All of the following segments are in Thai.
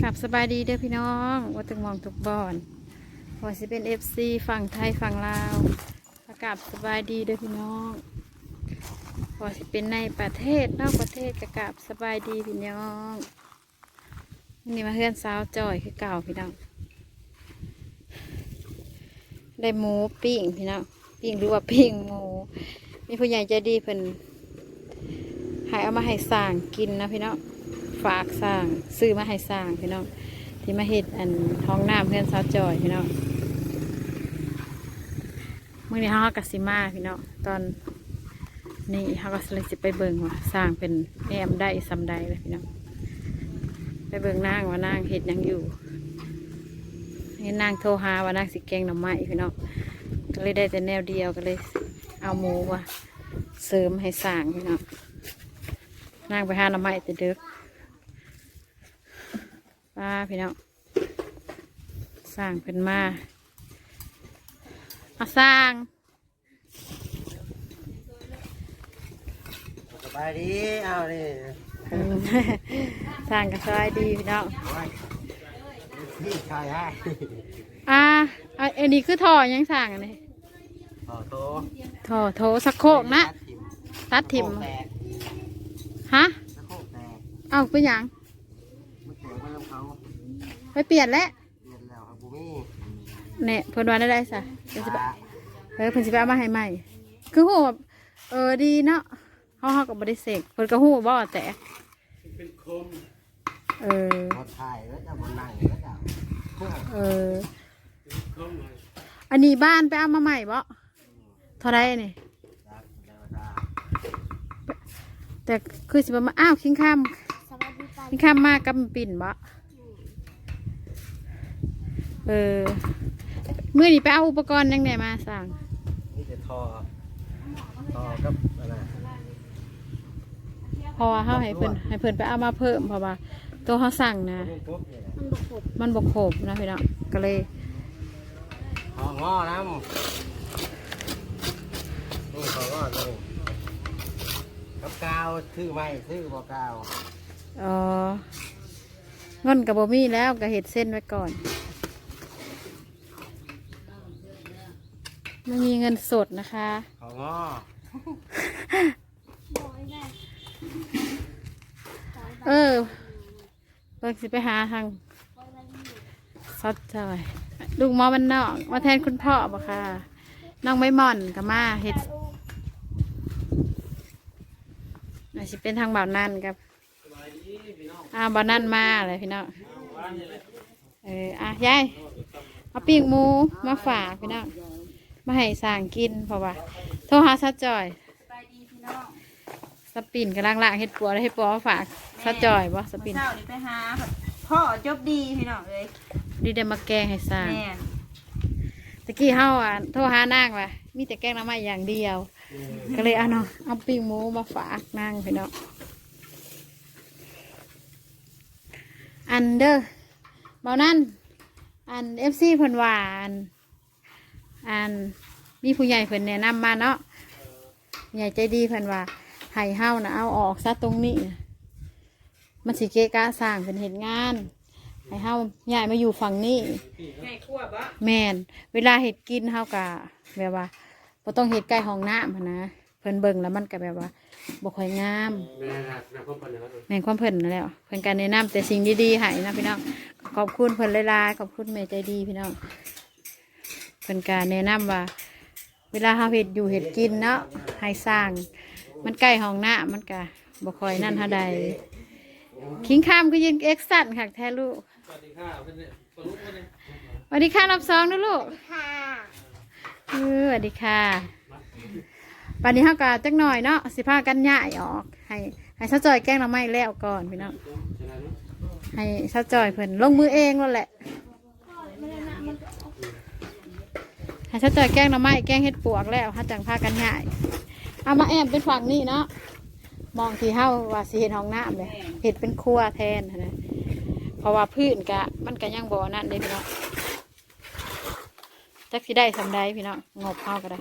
กลับสบายดีเด้อพี่น้องว่าตึงมองทุกบอนว่าสิเป็นเอฟซีฝั่งไทยฝั่งลาวก็กลับสบายดีเด้อพี่น้องว่าสิเป็นในประเทศนอกประเทศก็กลับสบายดีพี่น้องนี่มาเฮือนสาวจอยคือเก่าพี่น้อง ได้หมูปิ้งพี่น้องปิ้งหรือว่าปิ้งหมู มีผู้ใหญ่ใจดีเพิ่นใหายเอามาให้สร้างกินนะพี่น้อง ฝากสร้างซื้อมาให้สร้างพี่น้องที่มาเฮ็ดอันท้องน้ำเพื่อนสาจอยพี่น้องเมื่อนี้เขากับสิมาพี่น้องตอนนี้เขาก็เลยสิไปเบิ่งว่าสร้างเป็นแอมได้ซำใดเลยพี่น้องไปเบิ่งนางว่านางเฮ็ดยังอยู่เห็นนางโทรหาว่านางสิแกงหน่อไม้พี่น้องก็เลยได้แต่แนวเดียวก็เลย เอาหมูว่าเสริมให้สร้างพี่น้องนางไปหาหน่อไม้แต่เด็ก ป้าพี่น้องสร้างเป็นมาเอาสร้างสบายดีเอาดิอืมสร้างก็สบายดีพี่น้องโอ้ยพี่ชายให้อ่าอะอันนี้คือท่อยังสร้างอันนี้ต่อโตท่อโถสักโครกนะ ตัดถิ่มแตกฮะสะโคกแตกเอาเป็นหยัง มันแตกไปแล้วเขา ไปเปลี่ยนแล้วเรียนแล้วครับบูมี่เนี่ยเพิ่นว่าได้ได้ซะเดี๋ยวสิไปปลาเออเพิ่นสิไปเอามาให้ใหม่ คือหูแบบเออดีเนาะเฮาเฮาก็บ่ได้เสกเพิ่นก็หูบ่แต่เออบนถ่ายแล้วจะบนนั่งแล้วจะโค้งเอออันนี้บ้านไปเอามาใหม่บ่เท่าไรนี่จักเดี๋ยวจะแต่คือสิบมาอ้าวคิงข้ามสวัสดีค่ะคิงข้ามมากกับปิ่นบ่ เออเมื่อนี้ไปเอาอุปกรณ์ยังไงมาสั่งนี่จะทอทอกับอะไรเพราะว่าเขาให้เพิ่นให้เพิ่นไปเอามาเพิ่มเพราะว่าตัวเขาสั่งนะนี่ปุ๊บนี่แหละมันบกบมันบกโขบนะพี่น้องก็เลย ทองอน้ำนี่ทองอนี่กับกาวซื้อไหมซื้อบ่กาวเออเงินกับบ่มีแล้วก็เห็ดเส้นไว้ก่อน ไม่มีเงินสดนะคะทองอบอกไอ้แม่เออเบิกสิไปหาทางซอดจอยลูกหมอมันนอกมาแทนคุณพ่อบ่ค่ะ น้องไม่ม่อนกับมาเฮ็ดอาจจะเป็นทางบ่าวนั่นครับอ่าบ่าวนั่นมาเลยพี่น้องเอออะยายเอาปีกหมูมาฝากพี่น้อง มาให้สร้างกินเพราะว่าโทรหาซอดจอยสปินกำลังล่างเฮ็ดปัวแล้วเฮ็ดปัวมาฝากซอดจอยบ่สปินเช้านี่ไปหาพ่อจบดีพี่น้องเอ้ยดีได้มาแกงให้สร้างแม่นตะกี้เฮาอะโทรหานางว่ะมีแต่แกงหน้ำไม้อย่างเดียว ก็เลยเอาเนาะเอาปิ้งหมูมาฝากนางพี่น้องอันเด้อเบานั่นอันเอฟซีเพิ่นว่าอัน อันมีผู้ใหญ่เพิ่นแนะนำมาเนาะผู้ใหญ่ใจดีเพิ่นว่าให้เฮานะเอาออกซะตรงนี้น่ะมันสิเกะกะสร้างเป็นเหตุงานให้เฮาย้ายมาอยู่ฝั่งนี้ไงขั้วบะแม่นเวลาเห็ดกินเฮากะแบบว่าบ่ต้องเห็ดใกล้ห้องน้ำหั้นนะเพิ่นเบิ่งแล้วมันก็แบบว่าบ่ค่อยงาม แม่นะแม่พ่อปันนะครับแม่นความเพิ่นนั่นแหล้วเพิ่นการแนะนำแต่สิ่งดีๆให้นะพี่น้องขอบคุณเพิ่นหลายๆขอบคุณแม่ใจดีพี่น้อง เพิ่นการแนะนำว่า เวลาเฮาเห็ดอยู่เห็ดกินเนาะให้สร้าง มันใกล้ห้องน้ำมันก็บ่ค่อยนั่นเท่าใดคิงข้ามคือยิงเอ็กซ์สันค่ะแท้ลูกสวัสดีค่ะสวัสดีค่ะรับสองนะลูกค่ะเออสวัสดีค่ะปันนี้เฮากะจักหน่อยเนาะสิพากันย่ายออก ให้ให้ซาจอยแกล้งเราไม่แล้วก่อนพี่น้องให้ซาจอยเพิ่นลงมือเองแล้วแหละ ให้ซาจอยแกล้งเราไม่แกล้งเฮ็ดปวกแล้วเฮาจังพากันย่าย เอามาแอมเป็นฝั่งนี้เนาะมองที่เฮาว่าสิเห็นห้องน้ำเลยเห็ดเป็นครัวแทนหั้นนะเพราะว่าพื้นกะ มันก็ยังบ่นั่นเด้พี่น้องจักสิได้สำได้พี่น้องงบเข้าก็ได้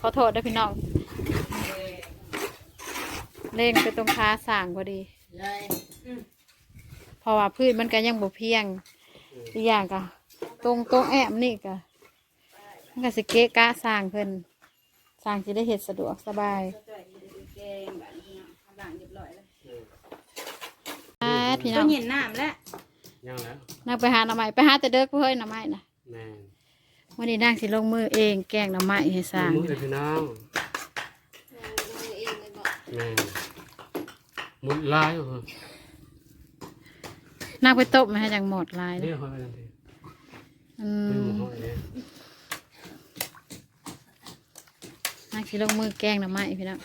ขอโทษด้วยพี่น้องเล่งไปตรงค้าสั่งพอดียายเพราะว่าพืชมันก็ยังบ่เพียงอีกอย่างก็ ตรงตรงแอมนี่ก็มันก็สิเกะกะสร้างเพิ่นสร้างสิได้เฮ็ดสะดวกสบายแกงแบบนี้เนาะข้างหลังเรียบร้อยแล้วอ่าพี่น้ต้อนงเย็นน้ำแล้วยังแล้วนางไปหาหน่อไม้ไปหาแต่เด้อกูเฮ้ยหน่อไม้นะแม่วันนี้นางสิลงมือเองแกงหน่อไม้ให้สร้างมือเลยพี่น้องแม่มุดลายเหรอนางไปต้มมาให้จังหมดลายเรีเลยกเขาไปทันที อืไม่หมมูหอยเนี่ยนางสิลงมือแกงหน่อไม้พี่น้อง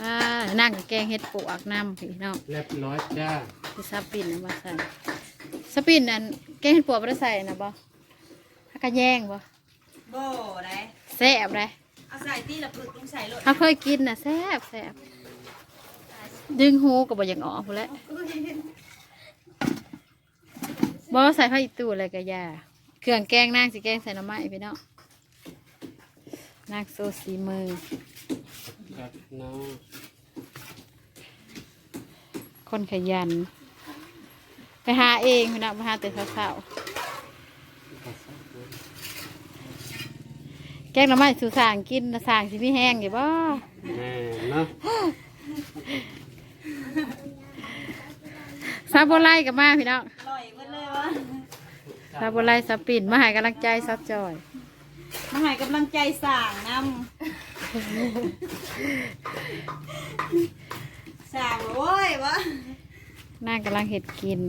อ่านางกับแกงเฮ็ดปวกน้ำพี่น้องเรียบร้อยจ้าที่ซับปิ่นนะมาใส่ซับปิ่นนั่นแกงเห็ดปวกไม่ได้ใส่นะบ่ฮักกะแย่งบ่โบ่ได้แซ่บเลยเอาใส่ตีละปึกต้องใส่รถเขาเคยกินน่ะแซ่บแซ่บดึงหูก็บ่อยากออกพู้นแหล้ว บ่ใส่ผ้าอีตู้อะไรก็อยาเครื่องแกงนางสิแกงใส่หน่อไม้พี่น้องนางโซสีมือ ครับน้องคนขยัน ไปหาเองพี่น้องไปหาแต่เช้าๆแกงหน่อไม้สู่สางกินน่ะสางสิมีแห้งอยู่บ่แม่เนาะซาโบไลกับมาพี่น้อง อร่อยหมดเลยวะ ซาโบไลซาปิ่นมาให้กำลังใจซับจอยมาให้กำลังใจสั่งนำสั่งโว้ยวะนางกำลังเห็ดกิน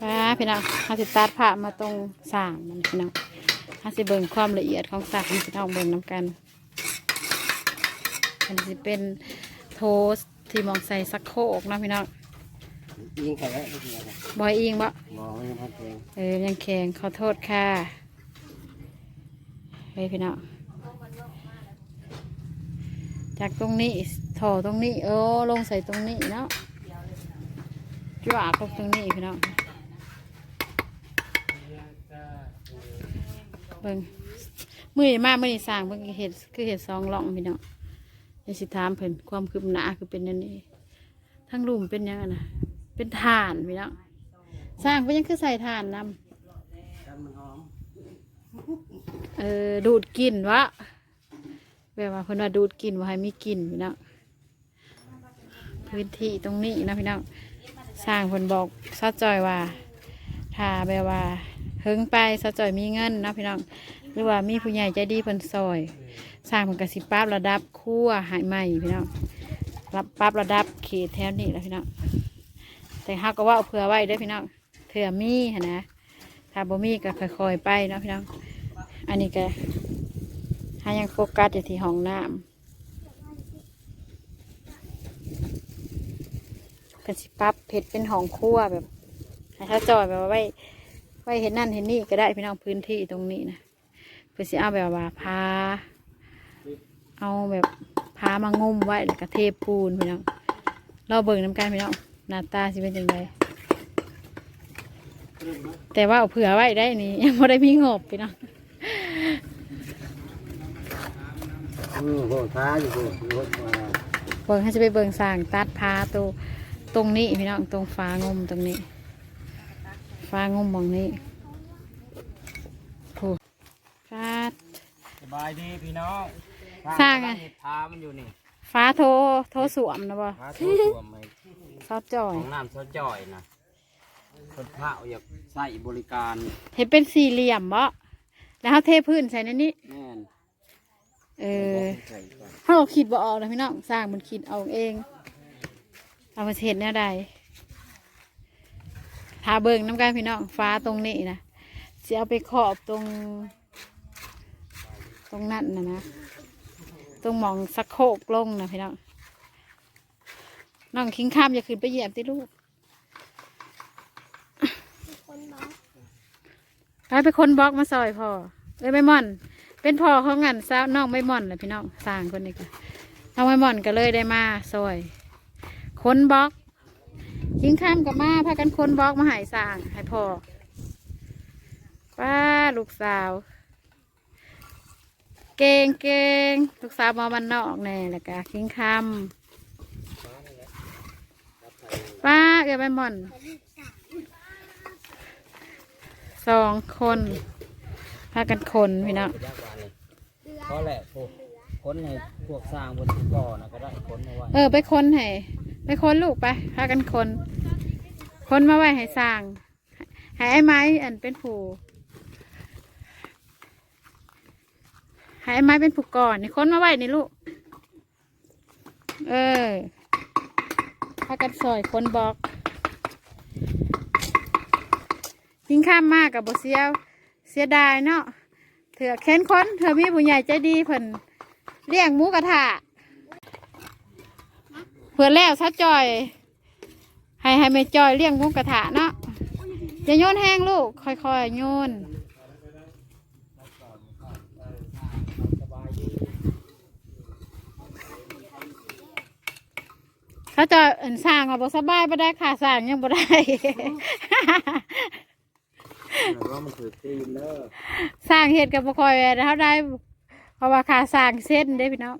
ป้าพี่น้องเขาสิตัดผ้ามาตรงสางมันพี่น้องเขาสิเบิ่งความละเอียดของสางพี่น้องเบิ่งน้ำกัน มันสิเป็นโทสต์ ที่มองใส่สักโครกเนาะพี่น้องยิงไข่แล้วไม่เกี่ยวนะบอยอิงบ่มองไม่พัดเองเออยังแข็งขอโทษค่ะเฮ้ยพี่น้องจากตรงนี้ถอตรงนี้เออลงใส่ตรงนี้เนาะจ้วกลงตรงนี้พี่น้องเบิ่งมือนี้มามือนี้สร้างเบิ่งเห็ดคือเห็ดซองหล่องพี่น้องเดี๋ ยวสิถามเพิ่นความคืบหน้าคือเป็นนั่นนี่ทั้งลุมเป็นยังอะนะเป็นฐานพี่น้องสร้างเพิ่นยังคือใส่ฐานนำเออดูดกลิ่นวะแบบว่าเพิ่นว่าดูดกลิ่นว่าให้มีกลิ่นพี่น้องพื้นที่ตรงนี้นะพี่น้องสร้างเพิ่นบอกซาจอยว่าถ้าแบบว่าเฮิงไปซาจอยมีเงินนะพี่น้องหรือว่ามีผู้ใหญ่ใจดีเพิ่นซอย สร้างเพิ่นกสิปรับระดับคั่วหายใหม่พี่น้องรับปรับระดับเขตแถวนี้แล้วพี่น้องแต่ฮักก็ว่าเอาเผื่อไว้ด้อพี่น้องเผื่อมีหนะถ้าบ่มีก็ค่อยๆไปเนาะพี่น้องอันนี้ก็หายังโฟกัสอยู่ที่ห้องน้ำเป็นสิปรับเพชรเป็นห้องครัวแบบถ้าจอยแบบว่าไว้ไว้เห็นนั่นเห็นนี่ก็ได้พี่น้องพื้นที่ตรงนี้นะเพื่อสิเอาแบบว่าพา เอาแบบพามางุมไว้แล้วก็เทปูนพี่น้องเราเบิ่งน้ำกันพี่น้องหน้าตาสิเป็นยังไงแต่ว่าเอาเผื่อไว้ได้นี่ยังไม่ได้มีงบพี่น้องอืมโหท้าอยู่โหโหมาเบิ่งให้จะไปเบิ่งสร้างตัดพาตัวตรงนี้พี่น้องตรงฟ้างมตรงนี้ฟ้างมมองนี้ถูกตัดสบายดีพี่น้อง สร้างไงท้ามันอยู่นี่ฟ้าโทรโทรสวมนะบ่ท้าตัวตัวใหม่ซอจ่อยของน้ำซอจ่อยนะคนข้าวอยากใส่บริการเห็นเป็นสี่เหลี่ยมบ่แล้วเขาเทพื้นใส่ในนี้แน่นเออใส่ก่อนถ้าเราคิดบ่ออกนะพี่น้องสร้างมันคิดเอาเอง เอามาเห็ดแนวใดทาเบิ่งน้ำกันพี่น้องฟ้าตรงนี้นะจะเอาไปขอบตรง ตรงนั้นนะนะ ตรงหมองสักโคกลงนะพี่น้องน้องคิงข้ามอย่าขึ้นไปเหยียบติลูกไปไปคนบล็อกมาซอยพ่อเอ้ยไม่ม่อน เป็นพ่อเขางันซาวน้องไม่ม่อนเลยพี่น้องสร้างคนนี้ก็น้องไม่ม่อนก็เลยได้มาซอยคนบล็อกคิงข้ามกับมาพากันคนบล็อกมาหายสร้างให้พ่อป้าลูกสาว เก่งเก่งลูกสาวมาบ้านนอกแน่แล้วก็คิงคำป้าเอือไปหม่อนสองคนพากันคนพี่น้องยากกว่าเลยเพราะแหละพวกคนในพวกสร้างบนก่อนะก็ได้คนมาไว้เออไปคนให้ไปคนลูกไปพากันคนคนมาไว้ให้สร้างให้ไอ้ไม้อันเป็นผู้ ห้ไอ้ไม้เป็นผู้ก่อนนี่คนมาไว้นี่ลูก เออพากันซอยคนบอกทิ้งข้ามมากกับบเสียเสียดายเนาะเถื่อแค้นค้นเถื่อมีผู้ใหญ่ใจดีเพิ่นเลี้ยงหมูกระทะเพื่อแล้วซะจอย ให้ให้แม่จอยเลี้ยงหมุกกระทะเนาะอย่าโยนแห้งลูก ค่อยๆโยน เขาจะเอินสร้างเอาบ่สบายบ่ได้ค่ะสร้างยังบ่ได้ว่ามันคือตีนเด้อสร้างเห็ดกับบ่ค่อยแหวนเท่าได้ เพราะว่าค่าสร้างเส้นเด้พี่น้อง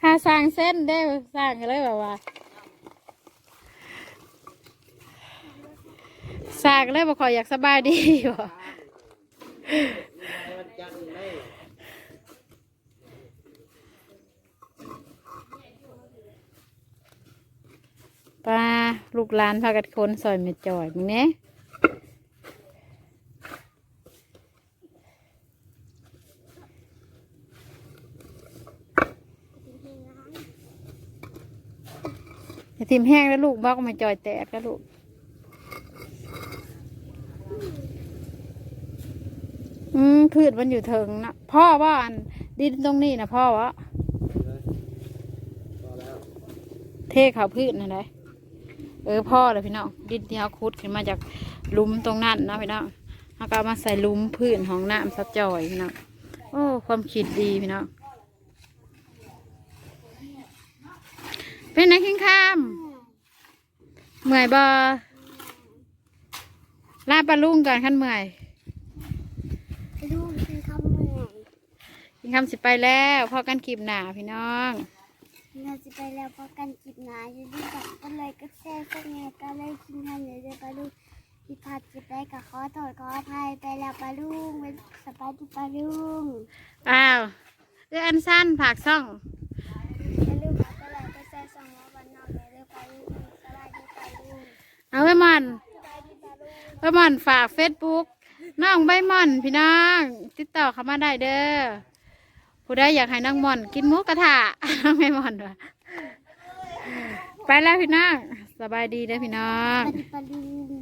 ค่าสร้างเส้นเด้สร้างก็เลยแบบว่าสร้างเลยบ่ค่อยอยากสบายดีบ่ป้า ลูกหลานพากันคนซอยเม็ดจอยมึงเนี้ยอย่าทิมแห้งแล้วลูกบอกมาจอยแตกแล้วลูกอืมพืชมันอยู่เถิงนะพ่อว่าอันดินตรงนี้นะพ่อวะเทเขาพืชนะได้ เออพ่อเลยพี่น้องดินที่เขาขุดขึ้นมาจากหลุมตรงนั้นนะพี่น้องเขาก็เอามาใส่หลุมพืชของน้ำซับจอยพี่น้องโอ้ความคิดดีพี่น้องเป็นไงคิงคามเมื่อยบอลาปลาลุงก่อนขั้นเมื่อยลูกคือคำเหนื่อยคิงคำสิไปแล้วพอกันคลิปหนาพี่น้องเราจะไปแล้วพอกัน นาอยู่ดีกับก็เลยก็แซ่ก็ไงก็เลยกินทันเดี๋ยวจะไปลูกที่พาจิบได้กับขอโทษขออภัยไปแล้วปลาลุงเป็นสบายดีปลาลุงอ้าวเอออันสั้นผากซ่องอย่าลืมขอตลอดก็แซ่สองว่าวันนอกเลยเด้อปลาลุงสบายดีปลาลุงเอาไว้มันสบายดีปลาลุงไว้มันฝากเฟซบุ๊กน้องใบมอนพี่น้องติดต่อเข้ามาได้เด้อผู้ใดอยากให้น้องมอน กินหมูกระทะน้องใบมอนวะ ไปแล้วพี่น้องสบายดีนะพี่น้อสงบายดีปลาลุง